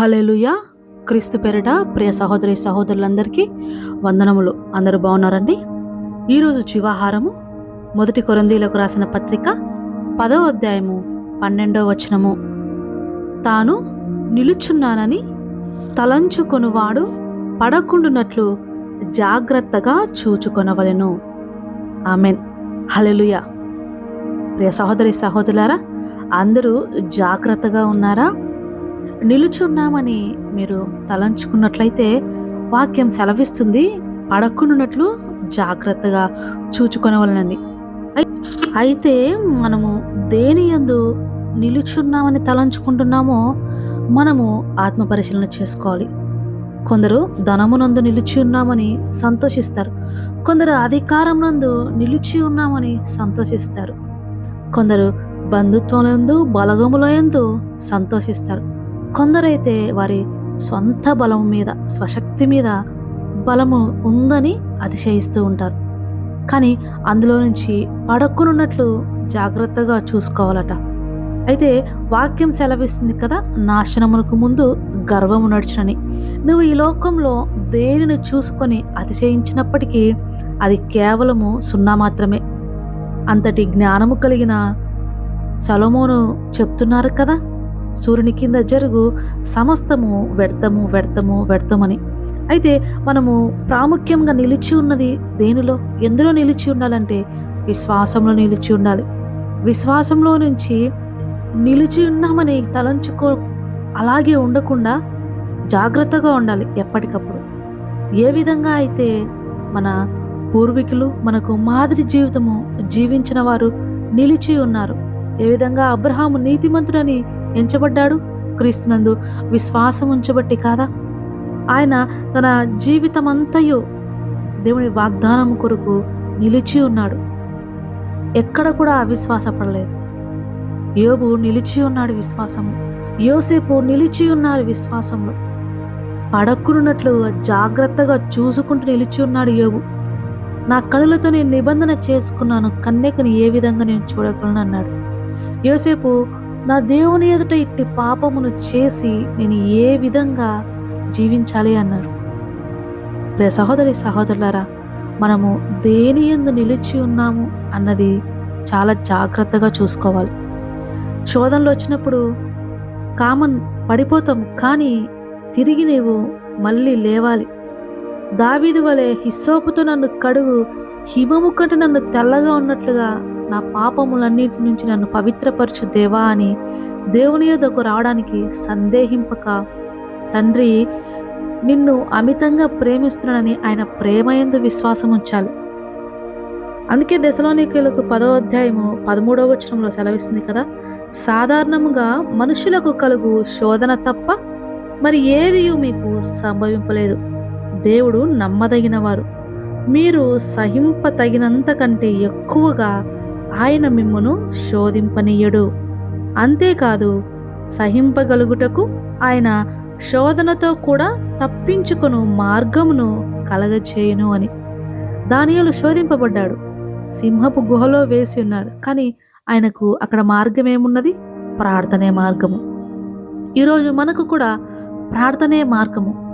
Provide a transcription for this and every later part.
Hallelujah క్రీస్తు పేరిట ప్రియ సహోదరి సహోదరులందరికీ వందనములు. అందరూ బాగున్నారండి? ఈరోజు జీవాహారము. మొదటి కొరందీలకు రాసిన పత్రిక పదవ అధ్యాయము పన్నెండో వచనము. తాను నిలుచున్నానని తలంచుకొనువాడు పడకుండునట్లు జాగ్రత్తగా చూచుకొనవలెను. ఆమెన్. హలెలుయ ప్రియ సహోదరి సహోదరులారా అందరూ జాగ్రత్తగా ఉన్నారా? నిలుచున్నామని మీరు తలంచుకున్నట్లయితే వాక్యం సెలవిస్తుంది. పడకుండాన్నట్లు జాగ్రత్తగా చూచుకొనవలనండి. అయితే మనము దేని యందు నిలుచున్నామని తలంచుకుంటున్నామో మనము ఆత్మ పరిశీలన చేసుకోవాలి. కొందరు ధనమునందు నిలిచి ఉన్నామని సంతోషిస్తారు. కొందరు అధికారం నందు నిలిచి ఉన్నామని సంతోషిస్తారు. కొందరు బంధుత్వములందు బలగములందు సంతోషిస్తారు. కొందరైతే వారి స్వంత బలం మీద స్వశక్తి మీద బలము ఉందని అతిశయిస్తూ ఉంటారు. కానీ అందులో నుంచి పడక్కునున్నట్లు జాగ్రత్తగా చూసుకోవాలట. అయితే వాక్యం సెలవిస్తుంది కదా నాశనమునకు ముందు గర్వము నడిచినని. నువ్వు ఈ లోకంలో దేనిని చూసుకొని అతిశయించినప్పటికీ అది కేవలము సున్నా మాత్రమే. అంతటి జ్ఞానము కలిగిన సలోమోను చెప్తున్నారు కదా? సూర్యుని కింద జరుగు సమస్తము వ్యర్థము వ్యర్థము వ్యర్థమని. అయితే మనము ప్రాముఖ్యంగా నిలిచి ఉన్నది దేనిలో? ఎందులో నిలిచి ఉండాలంటే విశ్వాసంలో నిలిచి ఉండాలి. విశ్వాసంలో నుంచి నిలిచి ఉన్నామని తలంచుకో అలాగే ఉండకుండా జాగ్రత్తగా ఉండాలి ఎప్పటికప్పుడు. ఏ విధంగా అయితే మన పూర్వీకులు మనకు మాదిరి జీవితము జీవించిన వారు నిలిచి ఉన్నారు ఏ విధంగా అబ్రహాము నీతిమంతుడని ఎంచబడ్డాడు. క్రీస్తునందు విశ్వాసం ఉంచబట్టి కాదా? ఆయన తన జీవితమంతయు దేవుని వాగ్దానం కొరకు నిలిచి ఉన్నాడు. ఎక్కడ కూడా అవిశ్వాసపడలేదు. యోబు నిలిచి ఉన్నాడు విశ్వాసము. యోసేపు నిలిచి ఉన్నారు విశ్వాసంలో. పడక్కునున్నట్లు జాగ్రత్తగా చూసుకుంటూ నిలిచి ఉన్నాడు యోబు. నా కనులతో నేను నిబంధన చేసుకున్నాను. కన్యకని ఏ విధంగా నేను చూడగలను? అన్నాడు. యోసేపు నా దేవుని ఎదుట ఇట్టి పాపమును చేసి నేను ఏ విధంగా జీవించాలి అన్నారు. ప్రే సహోదరి సహోదరులారా మనము దేని ఎందు నిలిచి ఉన్నాము అన్నది చాలా జాగ్రత్తగా చూసుకోవాలి. శోధనలు వచ్చినప్పుడు కామన్ పడిపోతాం కానీ తిరిగి నీవు మళ్ళీ లేవాలి. దావీదు వలె హిస్సోపుతో నన్ను కడుగు హిమము కంటే నన్ను తెల్లగా ఉన్నట్లుగా నా పాపములన్నిటి నుంచి నన్ను పవిత్రపరచు దేవా అని దేవుని యొద్దకు రావడానికి సందేహింపక తండ్రి నిన్ను అమితంగా ప్రేమిస్తున్నానని ఆయన ప్రేమయందు విశ్వాసం ఉంచాలి. అందుకే దశలోనికలకు పదో అధ్యాయము పదమూడవ వచనంలో సెలవిస్తుంది కదా సాధారణంగా మనుషులకు కలుగు శోధన తప్ప మరి ఏది మీకు సంభవింపలేదు. దేవుడు నమ్మదగినవారు. మీరు సహింప తగినంత కంటే ఎక్కువగా ఆయన మిమ్మును శోధింపనీయడు. అంతేకాదు సహింపగలుగుటకు ఆయన శోధనతో కూడా తప్పించుకును మార్గమును కలగచేయును అని. దానియలు శోధింపబడ్డాడు. సింహపు గుహలో వేసి ఉన్నాడు. కానీ ఆయనకు అక్కడ మార్గం ఏమున్నది ప్రార్థనే మార్గము. ఈరోజు మనకు కూడా ప్రార్థనే మార్గము.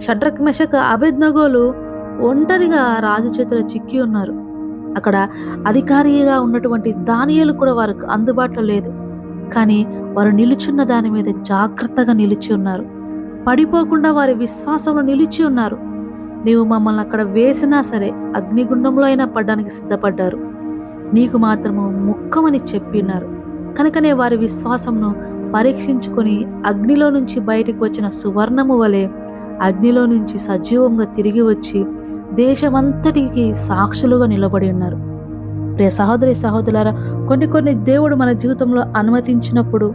షడ్రక్ మెషక్ అభిజ్ఞగోలు ఒంటరిగా రాజు చేతిలో చిక్కి ఉన్నారు. అక్కడ అధికారిగా ఉన్నటువంటి దానియలు కూడా వారికి అందుబాటులో లేదు. కానీ వారు నిలుచున్న దాని మీద జాగ్రత్తగా నిలిచి ఉన్నారు. పడిపోకుండా వారి విశ్వాసంలో నిలిచి ఉన్నారు. నీవు మమ్మల్ని అక్కడ వేసినా సరే అగ్నిగుండంలో అయినా పడ్డానికి సిద్ధపడ్డారు. నీకు మాత్రము ముక్కమని చెప్పినారు కనుకనే వారి విశ్వాసంను పరీక్షించుకొని అగ్నిలో నుంచి బయటికి వచ్చిన సువర్ణము వలె అగ్నిలో నుంచి సజీవంగా తిరిగి వచ్చి దేశమంతటికి సాక్షులుగా నిలబడి ఉన్నారు. ప్రియ సహోదరి సహోదరులారా కొన్ని కొన్ని దేవుడు మన జీవితంలో అనుమతించినప్పుడు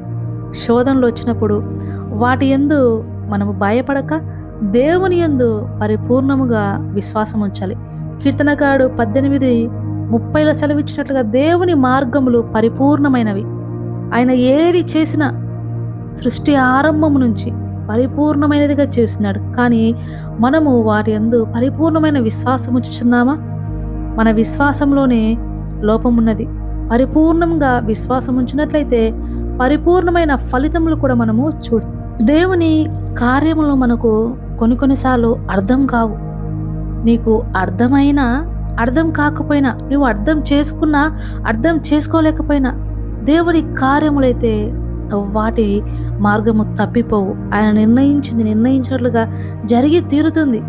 శోధనలు వచ్చినప్పుడు వాటి ఎందు మనము భయపడక దేవుని యందు పరిపూర్ణముగా విశ్వాసం ఉంచాలి. కీర్తనకారుడు పద్దెనిమిది ముప్పైలో సెలవిచ్చినట్లుగా దేవుని మార్గములు పరిపూర్ణమైనవి. ఆయన ఏది చేసినా సృష్టి ఆరంభం నుంచి పరిపూర్ణమైనదిగా చేస్తున్నాడు. కానీ మనము వాటి అందు పరిపూర్ణమైన విశ్వాసం ఉంచుచున్నామా? మన విశ్వాసంలోనే లోపమున్నది పరిపూర్ణంగా విశ్వాసం ఉంచినట్లయితే పరిపూర్ణమైన ఫలితములు కూడా మనము చూ దేవుని కార్యములు మనకు కొన్ని కొన్నిసార్లు అర్థం కావు. నీకు అర్థమైనా అర్థం కాకపోయినా నువ్వు అర్థం చేసుకున్నా అర్థం చేసుకోలేకపోయినా దేవుడి కార్యములైతే వాటి మార్గము తప్పిపోవు. ఆయన నిర్ణయించింది నిర్ణయించినట్లుగా జరిగి తీరుతుంది.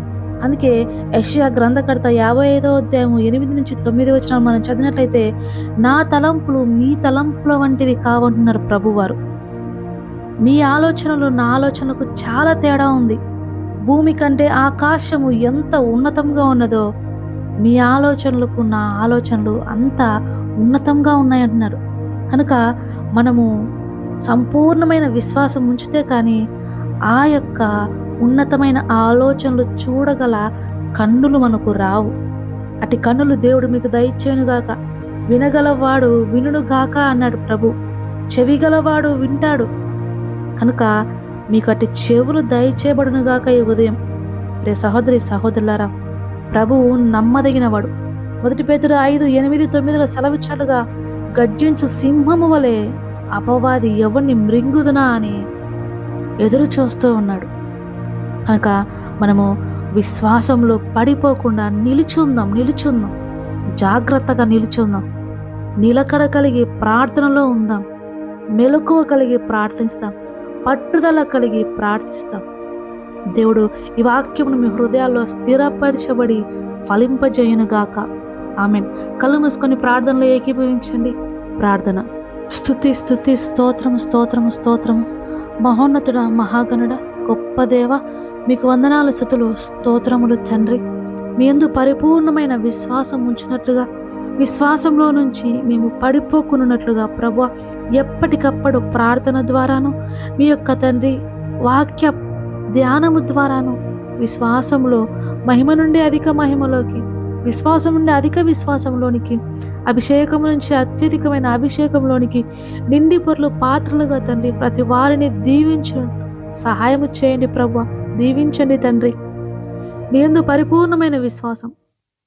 అందుకే యషియా గ్రంథకర్త యాభై ఐదో అధ్యాయము ఎనిమిది నుంచి తొమ్మిది వచ్చిన మనం చదివినట్లయితే నా తలంపులు మీ తలంపుల వంటివి కావంటున్నారు ప్రభువారు. మీ ఆలోచనలు నా ఆలోచనలకు చాలా తేడా ఉంది. భూమి కంటే ఆకాశము ఎంత ఉన్నతంగా ఉన్నదో మీ ఆలోచనలకు నా ఆలోచనలు అంత ఉన్నతంగా ఉన్నాయంటున్నారు. కనుక మనము సంపూర్ణమైన విశ్వాసం ఉంచితే కానీ ఆ యొక్క ఉన్నతమైన ఆలోచనలు చూడగల కన్నులు మనకు రావు. అటు కన్నులు దేవుడు మీకు దయచేయునుగాక. వినగలవాడు వినుగాక అన్నాడు ప్రభు. చెవిగలవాడు వింటాడు. కనుక మీకు అటు చెవులు దయచేయబడునుగాక ఈ ఉదయం. రే సహోదరి సహోదరులారా ప్రభువు నమ్మదగినవాడు. మొదటి పేతురు ఐదు ఎనిమిది తొమ్మిదిలో సెలవిచ్చినట్లుగా గర్జించు సింహము వలె అపవాది ఎవరిని మృంగుదునా అని ఎదురు చూస్తూ ఉన్నాడు. కనుక మనము విశ్వాసంలో పడిపోకుండా నిలుచుందాం నిలుచుందాం. జాగ్రత్తగా నిలుచుందాం. నిలకడ కలిగి ప్రార్థనలో ఉందాం. మెలకువ కలిగి ప్రార్థిస్తాం. పట్టుదల కలిగి ప్రార్థిస్తాం. దేవుడు ఈ వాక్యమును మీ హృదయాల్లో స్థిరపరచబడి ఫలింపజేయునుగాక. ఆమెన్. కళ్ళు మూసుకొని ప్రార్థనలో ఏకీభవించండి. ప్రార్థన. స్థుతి స్థుతి స్తోత్రము స్తోత్రము స్తోత్రము మహోన్నతుడ మహాగణుడ గొప్ప దేవ మీకు వందనాలు స్థుతులు స్తోత్రములు తండ్రి. మీ ఎందు పరిపూర్ణమైన విశ్వాసం ఉంచినట్లుగా విశ్వాసంలో నుంచి మేము పడిపోకున్నట్లుగా ప్రభు ఎప్పటికప్పుడు ప్రార్థన ద్వారాను మీ యొక్క తండ్రి వాక్య ధ్యానము ద్వారాను విశ్వాసంలో మహిమ నుండి అధిక మహిమలోకి విశ్వాసం నుండి అధిక విశ్వాసంలోనికి అభిషేకము నుంచి అత్యధికమైన అభిషేకంలోనికి నిండి పొరలు పాత్రలుగా తండ్రి ప్రతి వారిని దీవించ సహాయము చేయండి ప్రభు. దీవించండి తండ్రి. మీ పరిపూర్ణమైన విశ్వాసం.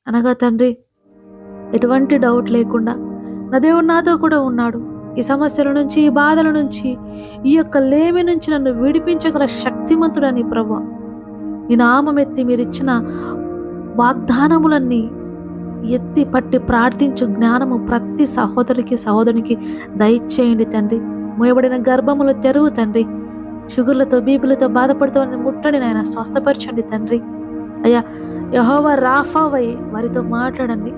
అనగా తండ్రి ఎటువంటి డౌట్ లేకుండా నా దేవుడు నాతో కూడా ఉన్నాడు. ఈ సమస్యల నుంచి ఈ బాధల నుంచి ఈ యొక్క లేమి నుంచి నన్ను విడిపించగల శక్తిమంతుడని ప్రభు. ఈ నామం ఎత్తి మీరు ఇచ్చిన వాగ్దానములన్నీ ఎత్తి పట్టి ప్రార్థించు జ్ఞానము ప్రతి సహోదరికి సహోదరునికి దయచేయండి తండ్రి. మోయబడిన గర్భములు తెరువు తండ్రి. షుగర్లతో బీబీలతో బాధపడుతూ ముట్టండి నాయన స్వస్థపరచండి తండ్రి. అయ్యా యహోవా రాఫావై వారితో మాట్లాడండి.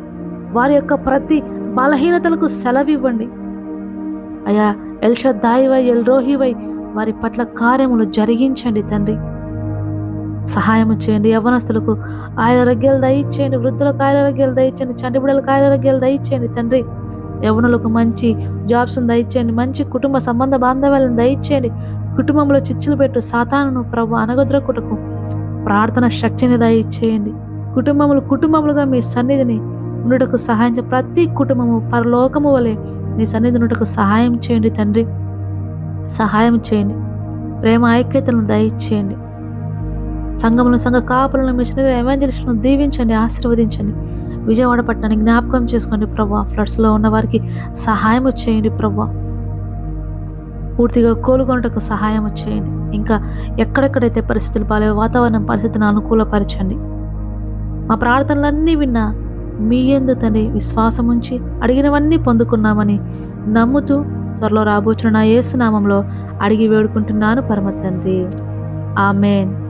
వారి యొక్క ప్రతి బలహీనతలకు సెలవివ్వండి. అయ్యా ఎల్షద్దాయివై ఎల్ రోహివై వారి పట్ల కార్యములు జరిగించండి తండ్రి. సహాయం చేయండి. యవనస్తులకు ఆయురారోగ్యాలు దయచేయండి. వృద్ధులకు ఆయురారోగ్యాలు దయచేయండి. చంటిబిడలకు ఆయురారోగ్యాలు దయచేయండి తండ్రి. యవనులకు మంచి జాబ్స్ను దయచేయండి. మంచి కుటుంబ సంబంధ బాంధవ్యాలను దయచేయండి. కుటుంబంలో చిచ్చులు పెట్టు సాతానును ప్రభు అనగొద్రకుటకు ప్రార్థన శక్తిని దయచేయండి. కుటుంబములు కుటుంబములుగా మీ సన్నిధిని ఉండుటకు సహాయం ప్రతి కుటుంబము పరలోకము వలె నీ సన్నిధి ఉండుటకు సహాయం చేయండి తండ్రి. సహాయం చేయండి. ప్రేమ ఐక్యతలను దయచేయండి. సంఘములను సంఘ కాపులను మిషనరీ ఎవాంజలిస్టులను దీవించండి ఆశీర్వదించండి. విజయవాడ పట్టణాన్ని జ్ఞాపకం చేసుకోండి ప్రభా. ఫ్లడ్స్లో ఉన్న వారికి సహాయం చేయండి ప్రభా. పూర్తిగా కోలుకొనుటకు సహాయం చేయండి. ఇంకా ఎక్కడెక్కడైతే పరిస్థితులు బాగాలేవో వాతావరణం పరిస్థితిని అనుకూలపరచండి. మా ప్రార్థనలన్నీ విన్నా మీ ఎందు తండ్రి విశ్వాసం ఉంచి అడిగినవన్నీ పొందుకున్నామని నమ్ముతూ త్వరలో రాబోచున్న నా యేసునామంలో అడిగి వేడుకుంటున్నాను పరమ తండ్రి. Amen.